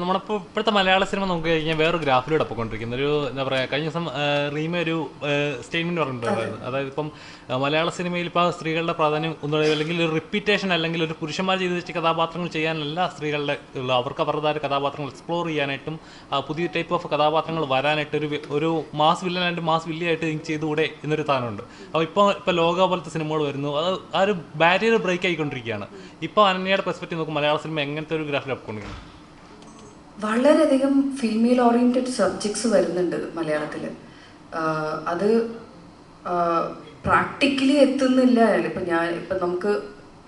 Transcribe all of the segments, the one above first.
നമ്മളിപ്പോൾ ഇപ്പോഴത്തെ മലയാള സിനിമ നോക്കി കഴിഞ്ഞാൽ വേറൊരു ഗ്രാഫിലൂടെ പോയിക്കൊണ്ടിരിക്കുന്ന. ഒരു എന്താ പറയുക കഴിഞ്ഞ ദിവസം റീമ ഒരു സ്റ്റേറ്റ്മെന്റ് പറഞ്ഞിട്ടുണ്ടായിരുന്നു. അതായത് ഇപ്പം മലയാള സിനിമയിൽ ഇപ്പോൾ സ്ത്രീകളുടെ പ്രാധാന്യം ഒന്നും അല്ലെങ്കിൽ ഒരു റിപ്പീറ്റേഷൻ അല്ലെങ്കിൽ ഒരു പുരുഷന്മാർ ചെയ്ത് വെച്ച കഥാപാത്രങ്ങൾ ചെയ്യാനല്ല സ്ത്രീകളുടെ ഉള്ള. അവർക്ക് അവരുടേതായ കഥാപാത്രങ്ങൾ എക്സ്പ്ലോർ ചെയ്യാനായിട്ടും പുതിയ ടൈപ്പ് ഓഫ് കഥാപാത്രങ്ങൾ വരാനായിട്ട് ഒരു ഒരു മാസ് വില്ലനായിട്ട് മാസ് വില്ലിയായിട്ട് ചെയ്തുകൂടെ എന്നൊരു താനുണ്ട് അപ്പോൾ ഇപ്പോൾ ഇപ്പോൾ ലോക പോലത്തെ സിനിമകൾ വരുന്നു. അത് ആ ഒരു ബാരിയർ ബ്രേക്ക് ആയിക്കൊണ്ടിരിക്കുകയാണ്. ഇപ്പോൾ അനന്യയുടെ പെർസ്പെക്റ്റീവ് നോക്കും മലയാള സിനിമ എങ്ങനത്തെ ഒരു ഗ്രാഫിൽ കൊണ്ടിരിക്കുന്നത് വളരെയധികം ഫീമെയിൽ ഓറിയന്റഡ് സബ്ജക്ട്സ് വരുന്നുണ്ട് മലയാളത്തിൽ അത് പ്രാക്ടിക്കലി എത്തുന്നില്ല. ഇപ്പം ഞാൻ ഇപ്പം നമുക്ക്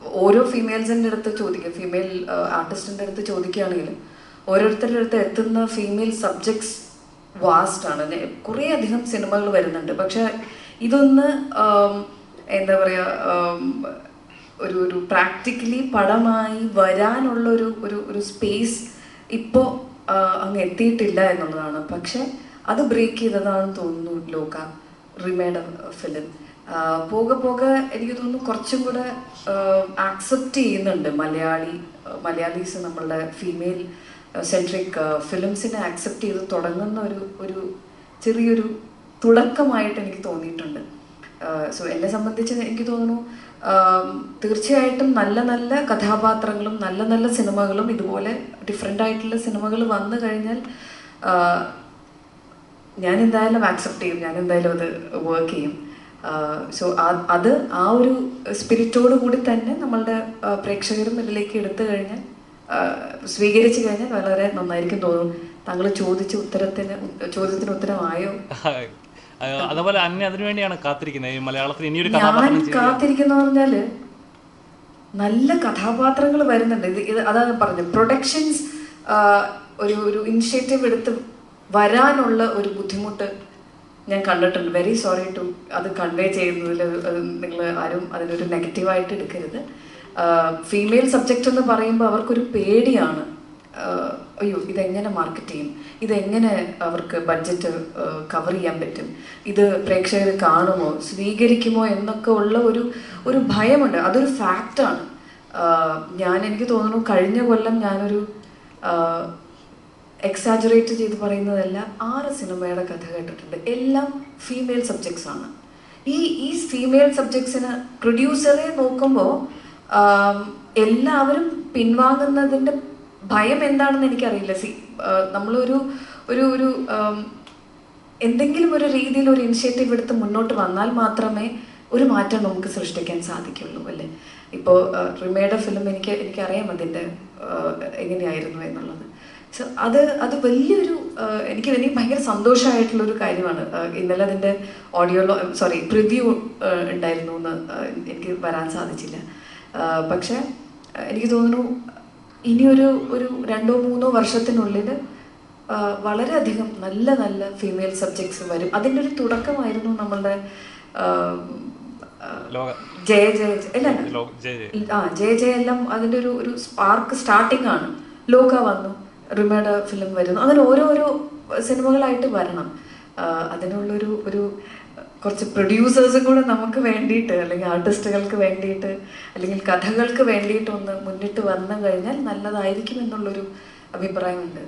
ഓരോ ഫീമെയിൽസിന്റെ അടുത്ത് ചോദിക്കുക ഫീമെയിൽ ആർട്ടിസ്റ്റിന്റെ അടുത്ത് ചോദിക്കുകയാണെങ്കിൽ ഓരോരുത്തരുടെ അടുത്ത് എത്തുന്ന ഫീമെയിൽ സബ്ജക്ട്സ് വാസ്റ്റ് ആണ്. നെ- കുറേ അധികം സിനിമകൾ വരുന്നുണ്ട്. പക്ഷേ ഇതൊന്ന് എന്താ പറയുക ഒരു ഒരു പ്രാക്ടിക്കലി പടമായി വരാനുള്ള ഒരു ഒരു ഒരു സ്പേസ് ഇപ്പോൾ അങ്ങ് എത്തിയിട്ടില്ല എന്നുള്ളതാണ്. പക്ഷെ അത് ബ്രേക്ക് ചെയ്തതാണെന്ന് തോന്നുന്നു ലോക റിമേഡ് ഫിലിം. പോകെ പോകെ എനിക്ക് തോന്നുന്നു കുറച്ചും കൂടെ ആക്സെപ്റ്റ് ചെയ്യുന്നുണ്ട് മലയാളി മലയാളീസ് നമ്മളുടെ ഫീമെയിൽ സെൻട്രിക് ഫിലിംസിനെ ആക്സെപ്റ്റ് ചെയ്ത് തുടങ്ങുന്ന ഒരു ഒരു ചെറിയൊരു തുടക്കമായിട്ട് എനിക്ക് തോന്നിയിട്ടുണ്ട്. സോ എന്നെ സംബന്ധിച്ച് എനിക്ക് തോന്നുന്നു തീർച്ചയായിട്ടും നല്ല നല്ല കഥാപാത്രങ്ങളും നല്ല നല്ല സിനിമകളും ഇതുപോലെ ഡിഫറെന്റ് ആയിട്ടുള്ള സിനിമകൾ വന്നു കഴിഞ്ഞാൽ ഞാൻ എന്തായാലും ആക്സെപ്റ്റ് ചെയ്യും. ഞാൻ എന്തായാലും അത് വർക്ക് ചെയ്യും. സോ അത് ആ ഒരു സ്പിരിറ്റോട് കൂടി തന്നെ നമ്മളുടെ പ്രേക്ഷകരും ഇതിലേക്ക് എടുത്തു കഴിഞ്ഞാൽ സ്വീകരിച്ചു കഴിഞ്ഞാൽ വളരെ നന്നായിരിക്കും തോന്നും. താങ്കൾ ചോദിച്ച ഉത്തരത്തിന് ചോദ്യത്തിന് ഉത്തരമായോ? അതുപോലെ അന്നെ അതിനു വേണ്ടിയാണ് കാത്തിരിക്കുന്നത്. ഈ മലയാളത്തിൽ ഇനിയൊരു കഥാപാത്രം കാത്തിരിക്കുന്ന പറഞ്ഞാൽ നല്ല കഥാപാത്രങ്ങൾ വരുന്നുണ്ട്. ഇത് ഇത് അതാണ് പറഞ്ഞത്. പ്രൊഡക്ഷൻസ് ഒരു ഒരു ഇനിഷ്യേറ്റീവ് എടുത്ത് വരാനുള്ള ഒരു ബുദ്ധിമുട്ട് ഞാൻ കണ്ടിട്ടുണ്ട്. വെരി സോറി ടു അത് കൺവേ ചെയ്യുന്നതിൽ നിങ്ങൾ ആരും അതിനൊരു നെഗറ്റീവായിട്ട് എടുക്കരുത്. ഫീമെയിൽ സബ്ജക്റ്റ് എന്ന് പറയുമ്പോൾ അവർക്കൊരു പേടിയാണ്. അയ്യോ ഇതെങ്ങനെ മാർക്കറ്റ് ചെയ്യും? ഇതെങ്ങനെ അവർക്ക് ബഡ്ജറ്റ് കവർ ചെയ്യാൻ പറ്റും? ഇത് പ്രേക്ഷകർ കാണുമോ? സ്വീകരിക്കുമോ? എന്നൊക്കെ ഉള്ള ഒരു ഒരു ഭയമുണ്ട്. അതൊരു ഫാക്റ്റാണ് ഞാൻ എനിക്ക് തോന്നുന്നു കഴിഞ്ഞ കൊല്ലം ഞാനൊരു എക്സാജറേറ്റ് ചെയ്ത് പറയുന്നതല്ല ആറ് സിനിമയുടെ കഥ കേട്ടിട്ടുണ്ട്. എല്ലാം ഫീമെയിൽ സബ്ജക്ട്സ് ആണ്. ഈ ഈ ഫീമെയിൽ സബ്ജക്ട്സിന് പ്രൊഡ്യൂസറെ നോക്കുമ്പോൾ എല്ലാവരും പിൻവാങ്ങുന്നതിന്റെ ഭയം എന്താണെന്ന് എനിക്കറിയില്ല. സി നമ്മളൊരു ഒരു ഒരു എന്തെങ്കിലും ഒരു രീതിയിൽ ഒരു ഇനിഷ്യേറ്റീവ് എടുത്ത് മുന്നോട്ട് വന്നാൽ മാത്രമേ ഒരു മാറ്റം നമുക്ക് സൃഷ്ടിക്കാൻ സാധിക്കുള്ളൂ അല്ലേ? ഇപ്പോൾ റിമയുടെ ഫിലിം എനിക്ക് എനിക്കറിയാം അതിന്റെ എങ്ങനെയായിരുന്നു എന്നുള്ളത്. സോ അത് അത് വലിയൊരു എനിക്ക് എനിക്ക് ഭയങ്കര സന്തോഷമായിട്ടുള്ളൊരു കാര്യമാണ്. ഇന്നലെ അതിന്റെ ഓഡിയോ സോറി പ്രിവ്യൂ ഉണ്ടായിരുന്നു എന്ന് എനിക്ക് വരാൻ സാധിച്ചില്ല. പക്ഷേ എനിക്ക് തോന്നുന്നു ഇനിയൊരു ഒരു രണ്ടോ മൂന്നോ വർഷത്തിനുള്ളിൽ വളരെയധികം നല്ല നല്ല ഫീമെയിൽ സബ്ജക്ട്സ് വരും. അതിന്റെ ഒരു തുടക്കമായിരുന്നു നമ്മളുടെ ജയ ജയ അല്ല ജയ ജയ. ആ ജയ ജയ എല്ലാം അതിന്റെ ഒരു ഒരു സ്പാർക്ക് സ്റ്റാർട്ടിംഗ് ആണ്. ലോക വന്നു റിമേഡ ഫിലിം വരുന്നു. അങ്ങനെ ഓരോരോ സിനിമകളായിട്ട് വരണം. അതിനുള്ളൊരു ഒരു കുറച്ച് പ്രൊഡ്യൂസേഴ്സും കൂടെ നമുക്ക് വേണ്ടിയിട്ട് അല്ലെങ്കിൽ ആർട്ടിസ്റ്റുകൾക്ക് വേണ്ടിയിട്ട് അല്ലെങ്കിൽ കഥകൾക്ക് വേണ്ടിയിട്ട് ഒന്ന് മുന്നിട്ട് വന്നു കഴിഞ്ഞാൽ നല്ലതായിരിക്കും എന്നുള്ളൊരു അഭിപ്രായമുണ്ട്.